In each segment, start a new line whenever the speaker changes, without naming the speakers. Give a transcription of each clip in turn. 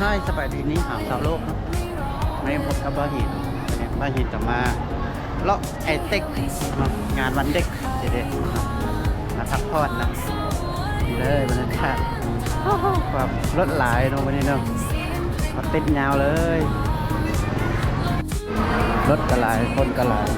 ช่สบายดีนี้หาวสาวโลกนาะในพบกับบ้าหินบ้าหินจะมาเลาะไอเต็กเนางานวันเด็กเด็กมาพักผ่อนนะเลยบรรยากาศความรถหลายเนาะวันนี้เนาะมาเติดยาวเลย รถกระลายคนกระลาย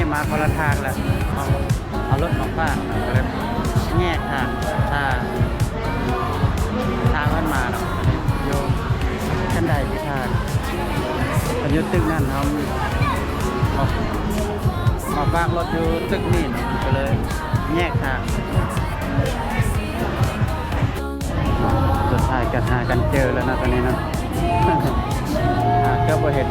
นนี้มาคนละทางแหละเอาเอารถมาฟาดก็เลยแยกทางถ้าทางมันมาเนาะโยขั้นใดที่ทางอันยุตึกนั่นเขาเอามาฟากรถอยู่ตึกนี่เนาะก็เลยแยกทางสุดท้ายกันหากันเจอแล้วนะตอนนี้นะหาก็บ่เห็น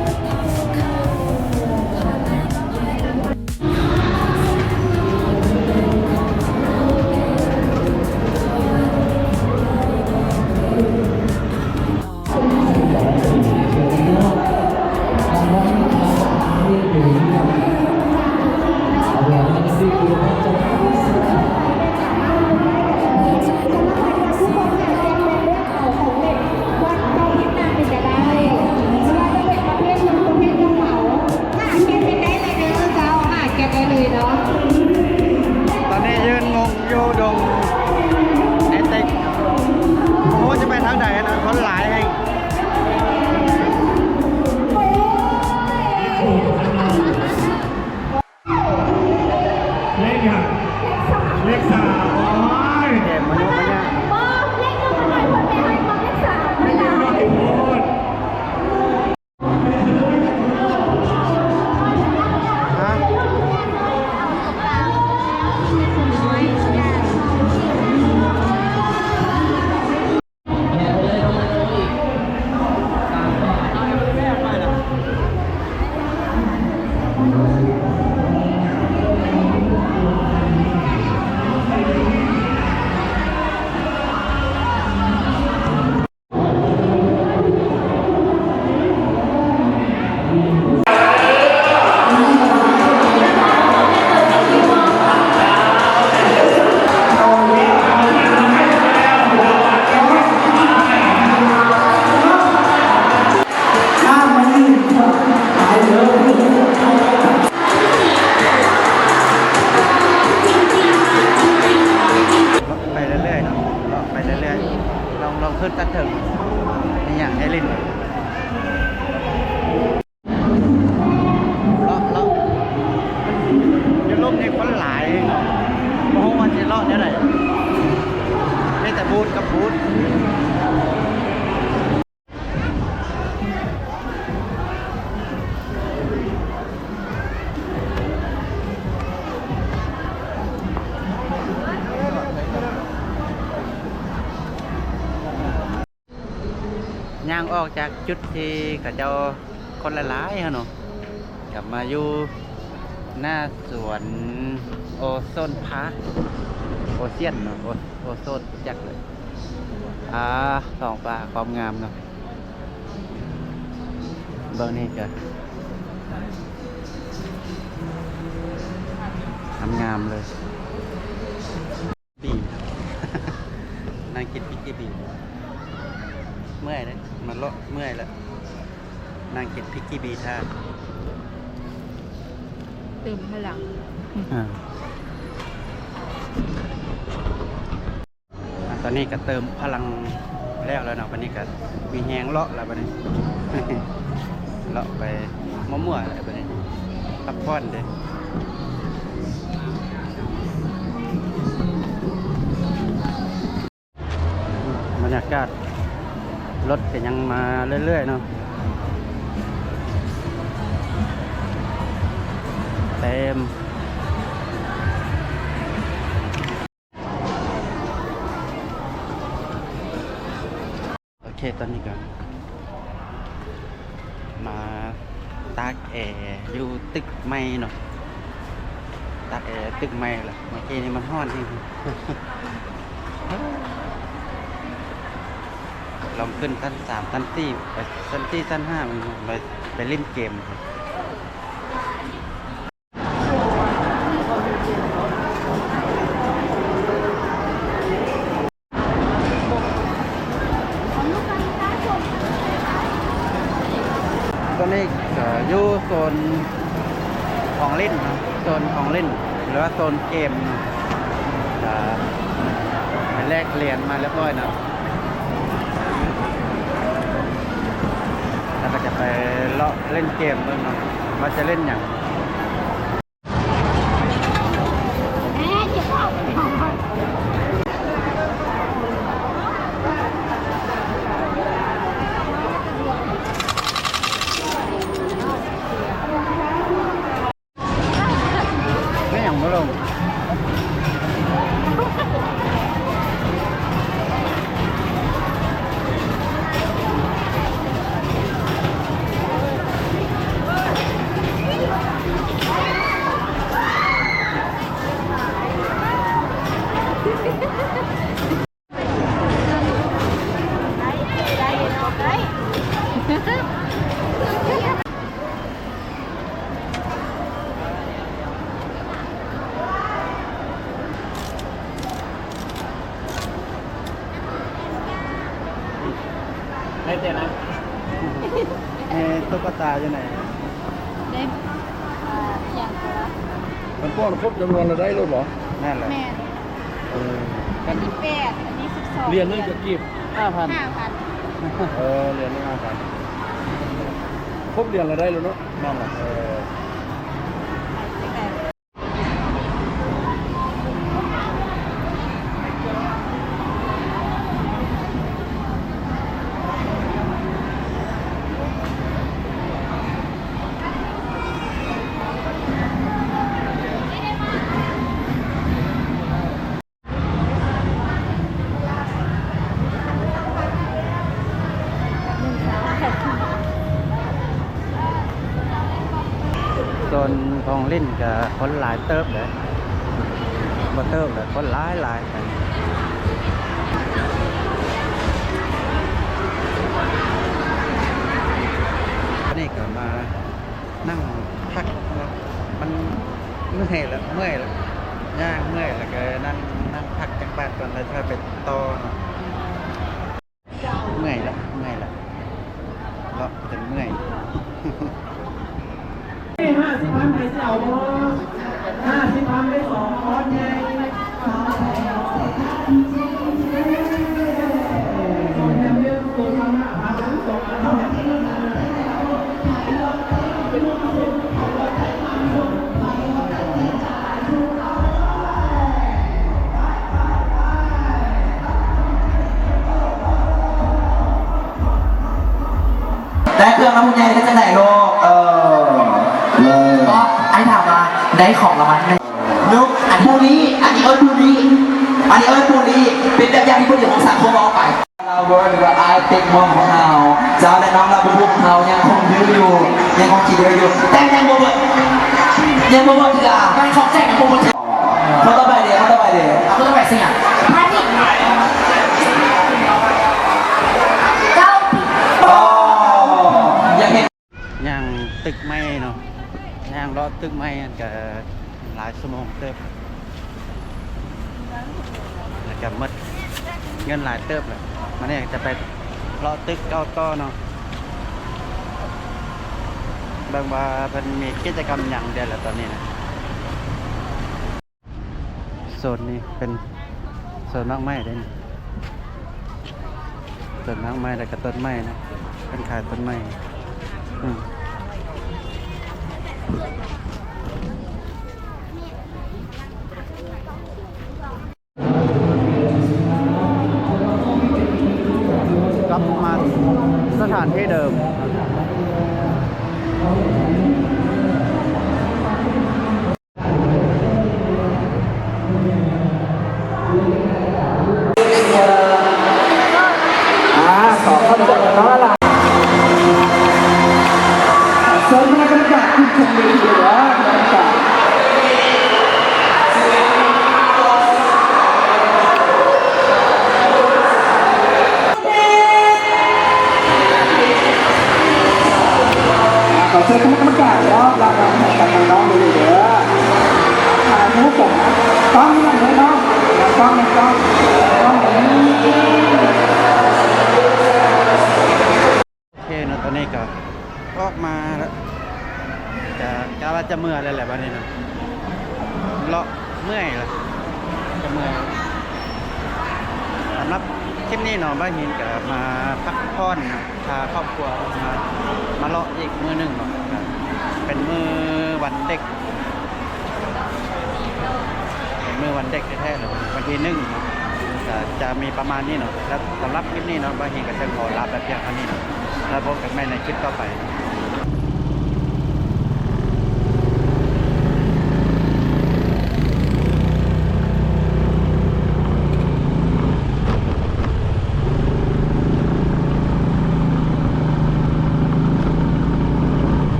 ออกจากจุดที่กับเจ้าคนละหลายๆฮะเนาะกลับมาอยู่หน้าสวนโอโซนพาร์คโอเซียนเนาะโอโอโซนจักเลยอ่าสองปลาความงามเนาะเบอร์นี่ก็ทำงามเลยบีนั่งกินพิกกี้บี เมื่อยเลยมันเลาะเมื่อยแล้วนั่งกินพิกกี้บีท่า
เติมพลัง
อ่าอะตอนนี้ก็เติมพลังแล้วแล้วเนาะวันนี้ก็มีแหงเลาะแล้ววันนี้เลาะไปมั่วๆอะไรวันนี้พักผ่อนเด้บรรยากาศ รถก็ยังมาเรื่อยๆเนาะเต็มโอเคตอนนี้ก็มาตากแอร์อยู่ตึกไม่เนาะตากแอร์ตึกไม่ละเมื่อกี้นี่มันห้อนจริง ลองขึ้นชั้นสามชั้นสี่ไปชั้นสี่ชั้นห้ามันไปไปเล่นเกมครับตอนนี้อยู่โซนของเล่นโซนของเล่น หรือว่าโซนเกมเนาะอ่าแลกเหรียญมาเรียบร้อยนะ แล้วก็จะไป เล่นเกมด้วยเนาะว่าจะเล่นอย่าง
ไม
ไม่อย่างไม่ลง ตุ๊กตาอยู่ไหน
ได้อ่าอย่างละ
มันป้อนครบจำนวนเราได้รถหรอ
นั่นแหละ
แม่
เออ
อันนี้แปดอันนี้สิบสอง
เรียนนึงจะกีบ
ห้าพัน
ห้าพัน
เออเรียนนึงห้าพันครบเรียนเราได้แล้วเนาะ
นั่นแหละ
เออ
ของเล่นกับคนหลายเติบเลยบ่เติบเลยคนหลายหลายกันนี่ก็มานั่งพักนะมันเมื่อยแล้วเมื่อยแล้วย่างเมื่อยแล้วก็นั่งนั่งพักจังบ้านก่อนแล้วค่อยไปต่อเนาะเมื่อยแล้วเมื่อยแล้วเลาะจนเมื่อย
ห้าสิบพันไป เสี่ยวบ่ห้าสิบพันไปสองคอร์สไเราเวิ
ร์ดหรือว่าไอเต็กมองของเราเจ้าและน้องเราบุกของเรายังคงยื้ออยู่ยังคงขี่เรืออยู่แต่ยังโมเบิร์ยังโมเบิร์ทีละไม่ของแจกยังโมเบิร์ทีเขาต้องไปเดี๋ยวเขาต้องไปเดี๋ยวเขาต้องไปสิอะ
พันอีก
อ๋อยังเห็น
ย่างตึกไม้เนาะย่างรอตึกไม้อันก็หลายชั่วโมงเติบแล้วก็หมด เงินหลายเติบเลยมันเนี่จะไปรอตึกเก้าต่อเนาะบางว่ามันมีกิจกรรมอย่างเดียวแหละตอนนี้นะโซนนี้เป็นโซนมากไม้ได้นี่โซนมากไม้แล้วก็ต้นไม้นะเป็นขายต้นไม้อืม มาสถานที่เดิม
เชิญคณะกรรมการรอบรางวัลให้กับน้องดูเด้อถ่ายรูปผมนะกล้องนี่เลยน้องกล้องกล้องกล้องนี้
โอเคนะตอนนี้ก็ออกมาแล้วจะกะว่าจะเมื่อยแล้วแหละวันนี้นะเลาะเมื่อยเละจะเมื่อยสำหรับ คลิปนี้เนาะบ้านหินก็มาพักผ่อนะพาครอบครัวมามาเลาะอีกมือหนึ่งเนาะก็เป็นมือวันเด็กเป็นมือวันเด็กแท้ๆเลยวันที่หนึ่งเนาะจะมีประมาณนี้เนาะแล้วสำหรับคลิปนี้เนาะบ้านหินก็จะขอลาแบบเพียงเท่านี้เนาะแล้วพบกันใหม่ในคลิปต่อไป